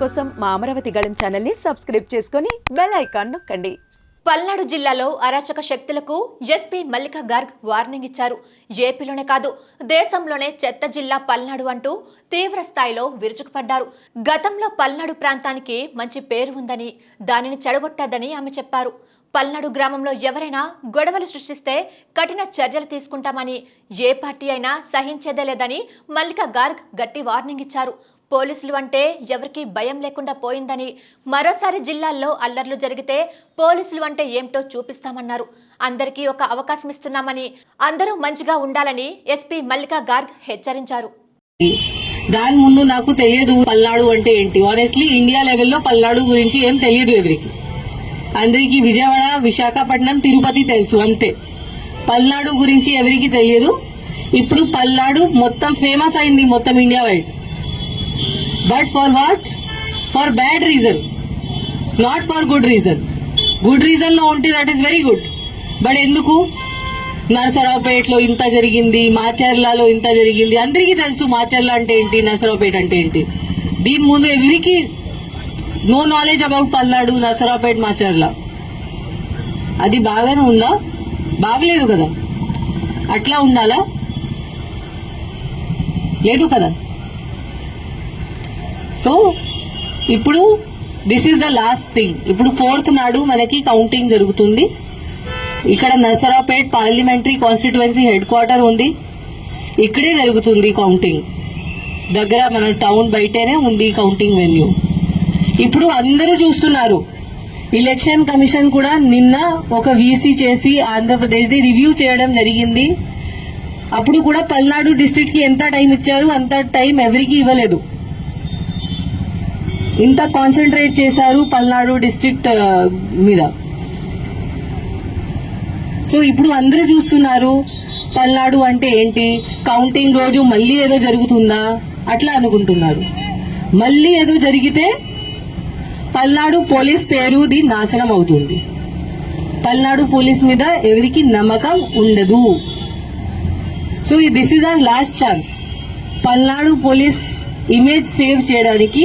కోసం మా అమరావతి గళం ఛానల్ని సబ్స్క్రైబ్ చేసుకొని బెల్ ఐకాన్ నొక్కండి. పల్నాడు జిల్లాలో అరాచక శక్తులకు ఎస్పీ మల్లికా గార్గ్ వార్నింగ్ ఇచ్చారు. ఏపీలోనే కాదు దేశంలోనే చెత్త జిల్లా పల్నాడు అంటూ తీవ్ర స్థాయిలో విరుచుకుపడ్డారు. గతంలో పల్నాడు ప్రాంతానికి మంచి పేరు ఉందని దానిని చెడగొట్టద్దని ఆమె చెప్పారు. పల్నాడు గ్రామంలో ఎవరైనా గొడవలు సృష్టిస్తే కఠిన చర్యలు తీసుకుంటామని ఏ పార్టీ అయినా సహించేదే లేదని మల్లిక గార్గ్ గట్టి వార్నింగ్ ఇచ్చారు. పోలీసులు అంటే ఎవరికీ భయం లేకుండా పోయిందని మరోసారి జిల్లాల్లో అల్లర్లు జరిగితే పోలీసులు అంటే ఏమిటో చూపిస్తామన్నారు. అందరికీ ఒక అవకాశం ఇస్తున్నామని అందరూ మంచిగా ఉండాలని ఎస్పీ మల్లికా గార్గ్ హెచ్చరించారు. దాని ముందు నాకు తెలియదు పల్నాడు అంటే ఏంటి. ఆనెస్ట్లీ ఇండియా లెవెల్లో పల్నాడు గురించి ఏం తెలియదు ఎవరికి. అందరికీ విజయవాడ విశాఖపట్నం తిరుపతి తెలుసు అంతే. పల్నాడు గురించి ఎవరికి తెలియదు. ఇప్పుడు పల్నాడు మొత్తం ఫేమస్ అయింది మొత్తం India wide but for what for bad reason not for good reason good రీజన్లో ఉంటే that is very good but ఎందుకు? నరసరావుపేటలో ఇంత జరిగింది మాచర్లలో ఇంత జరిగింది. అందరికీ తెలుసు మాచర్ల అంటే ఏంటి నరసరావుపేట అంటే ఏంటి. దీని ముందు ఎవరికి no knowledge about Palnadu Narasaraopet Macherla. అది బాగానే ఉందా? బాగలేదు కదా. అట్లా ఉండాలా? లేదు కదా. సో ఇప్పుడు this is the last thing ఇప్పుడు ఫోర్త్ నాడు మనకి కౌంటింగ్ జరుగుతుంది. ఇక్కడ Narasaraopet parliamentary constituency head quarter ఉంది. ఇక్కడే జరుగుతుంది కౌంటింగ్ దగ్గర మన టౌన్ బయటనే ఉంది కౌంటింగ్ వెన్యూ ఇప్పుడు అందరూ చూస్తున్నారు. ఎలక్షన్ కమిషన్ కూడా నిన్న ఒక వీసీ చేసి ఆంధ్రప్రదేశ్ ది రివ్యూ చేయడం జరిగింది. అప్పుడు కూడా పల్నాడు డిస్ట్రిక్ట్కి ఎంత టైం ఇచ్చారు అంత టైం ఎవరికి ఇవ్వలేదు. ఇంత కాన్సన్ట్రేట్ చేశారు పల్నాడు డిస్ట్రిక్ట్ మీద. సో ఇప్పుడు అందరూ చూస్తున్నారు పల్నాడు అంటే ఏంటి? కౌంటింగ్ రోజు మళ్ళీ ఏదో జరుగుతుందా? అట్లా అనుకుంటున్నారు. మళ్ళీ ఏదో జరిగితే పల్నాడు పోలీస్ పేరుది నాశనం అవుతుంది. పల్నాడు పోలీస్ మీద ఎవరికి నమ్మకం ఉండదు. So this is our last chance Palnadu police image save చేయడానికి